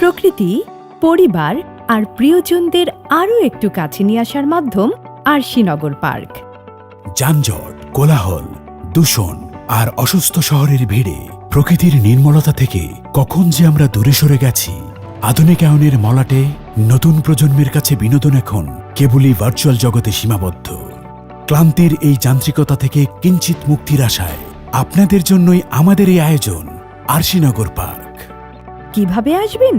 প্রকৃতি, পরিবার আর প্রিয়জনদের আরও একটু কাছে নিয়ে আসার মাধ্যম আরশিনগর পার্ক। যানজট, কোলাহল, দূষণ আর অসুস্থ শহরের ভিড়ে প্রকৃতির নির্মলতা থেকে কখন যে আমরা দূরে সরে গেছি আধুনিকায়নের মলাটে নতুন প্রজন্মের কাছে বিনোদন এখন কেবলই ভার্চুয়াল জগতে সীমাবদ্ধ। ক্লান্তির এই যান্ত্রিকতা থেকে কিঞ্চিত মুক্তির আশায় আপনাদের জন্যই আমাদের এই আয়োজন আরশিনগর পার্ক। কীভাবে আসবেন?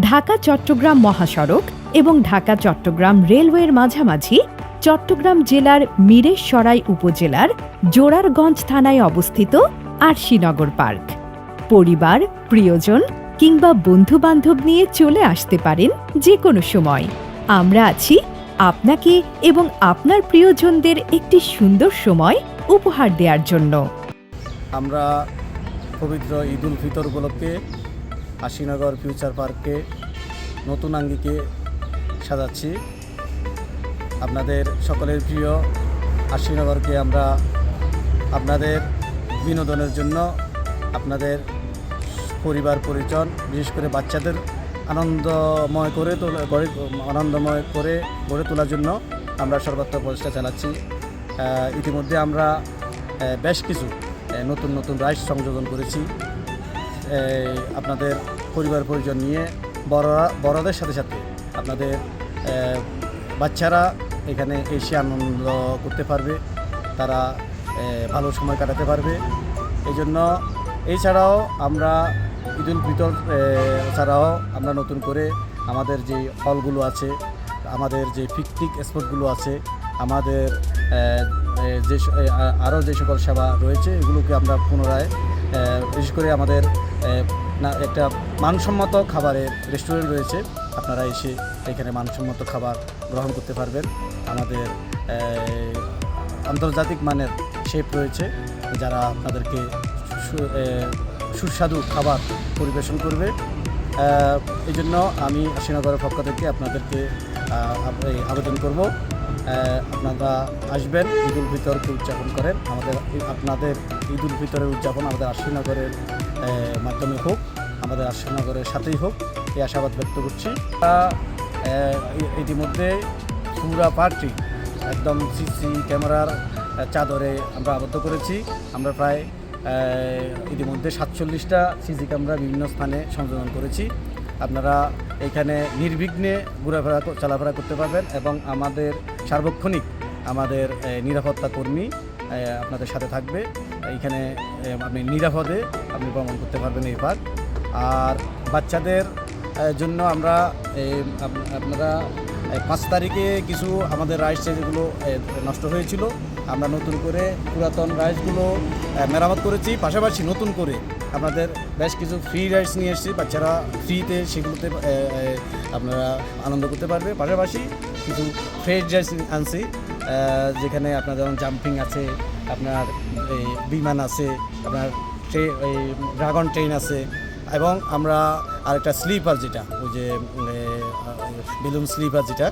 ঢাকা চট্টগ্রাম মহাসড়ক এবং ঢাকা চট্টগ্রাম রেলওয়ের মাঝামাঝি চট্টগ্রাম জেলার মিরেশসরাই উপজেলার জোরারগঞ্জ থানায় অবস্থিত আরশিনগর পার্ক। পরিবার, প্রিয়জন কিংবা বন্ধু বান্ধব নিয়ে চলে আসতে পারেন যে কোনো সময়। আমরা আছি আপনাকে এবং আপনার প্রিয়জনদের একটি সুন্দর সময় উপহার দেওয়ার জন্য। আমরা পবিত্র ঈদ উল ফিতর উপলক্ষে আশিনগর ফিউচার পার্ককে নতুন আঙ্গিকে সাজাচ্ছি। আপনাদের সকলের প্রিয় আশিনগরকে আমরা আপনাদের বিনোদনের জন্য, আপনাদের পরিবার পরিজন, বিশেষ করে বাচ্চাদের আনন্দময় করে তোলা আনন্দময় করে গড়ে তোলার জন্য আমরা সর্বাত্মক প্রচেষ্টা চালাচ্ছি। ইতিমধ্যে আমরা বেশ কিছু নতুন নতুন রাইস সংযোজন করেছি। আপনাদের পরিবার পরিজন নিয়ে বড়রা বড়দের সাথে সাথে আপনাদের বাচ্চারা এখানে এসে আনন্দ করতে পারবে, তারা ভালো সময় কাটাতে পারবে। এই জন্য এছাড়াও আমরা ঈদুল ফিতর ছাড়াও আমরা নতুন করে আমাদের যে হলগুলো আছে, আমাদের যে পিকনিক স্পটগুলো আছে, আমাদের যে আরও যে সকল সেবা রয়েছে, এগুলোকে আমরা পুনরায় বিশেষ করে আমাদের না, একটা মানসম্মত খাবারের রেস্টুরেন্ট রয়েছে। আপনারা এসে এখানে মানসম্মত খাবার গ্রহণ করতে পারবেন। আমাদের আন্তর্জাতিক মানের শেফ রয়েছে। যারা আপনাদেরকে সুস্বাদু খাবার পরিবেশন করবে। এই জন্য আমি শ্রীনগরের পক্ষ থেকে আপনাদেরকে আবেদন করব। আপনারা আসবেন, ঈদ উল ফিতরকে উদযাপন করেন। আমাদের আপনাদের ঈদ উল ফিতরের উদযাপন আমাদের আশ্রীনগরের মাধ্যমে হোক, আমাদের আশ্রীনগরের সাথেই হোক। এই আশাবাদ ব্যক্ত করছি। ইতিমধ্যে পুরা পার্টি, একদম সিসি ক্যামেরার চাদরে আমরা আবদ্ধ করেছি। আমরা প্রায় ইতিমধ্যে সাতচল্লিশটা সিসি ক্যামেরা বিভিন্ন স্থানে সংযোজন করেছি। আপনারা এখানে নির্বিঘ্নে ঘোরাফেরা চলাফেরা করতে পারবেন এবং আমাদের সার্বক্ষণিক আমাদের নিরাপত্তা কর্মী আপনাদের সাথে থাকবে। এইখানে আপনি নিরাপদে আপনি ভ্রমণ করতে পারবেন এই পার্ক। আর বাচ্চাদের জন্য আমরা আপনারা পাঁচ তারিখে কিছু আমাদের রাইস যেগুলো নষ্ট হয়েছিল। আমরা নতুন করে পুরাতন রাইসগুলো মেরামত করেছি। পাশাপাশি নতুন করে আপনাদের বেশ কিছু ফ্রি রাইস নিয়ে এসেছি। বাচ্চারা ফ্রিতে সেগুলোতে আপনারা আনন্দ করতে পারবে। পাশাপাশি কিছু ফ্রেশ রাইস আনছি যেখানে আপনার যেমন জাম্পিং আছে, আপনার এই বিমান আছে, আপনার এই ড্রাগন ট্রেন আছে, এবং আমরা আরেকটা স্লিপার যেটা, ওই যে বেলুন স্লিপার যেটা,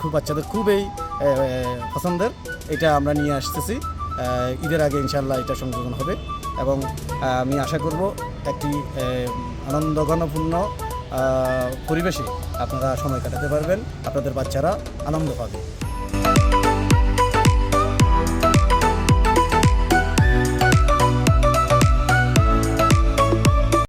খুব বাচ্চাদের, খুবই পছন্দের, এটা আমরা নিয়ে আসতেছি ঈদের আগে ইনশাল্লাহ এটা সংযোজন হবে, এবং আমি আশা করব একটি আনন্দঘনপূর্ণ পরিবেশে আপনারা সময় কাটাতে পারবেন আপনাদের বাচ্চারা আনন্দ পাবে।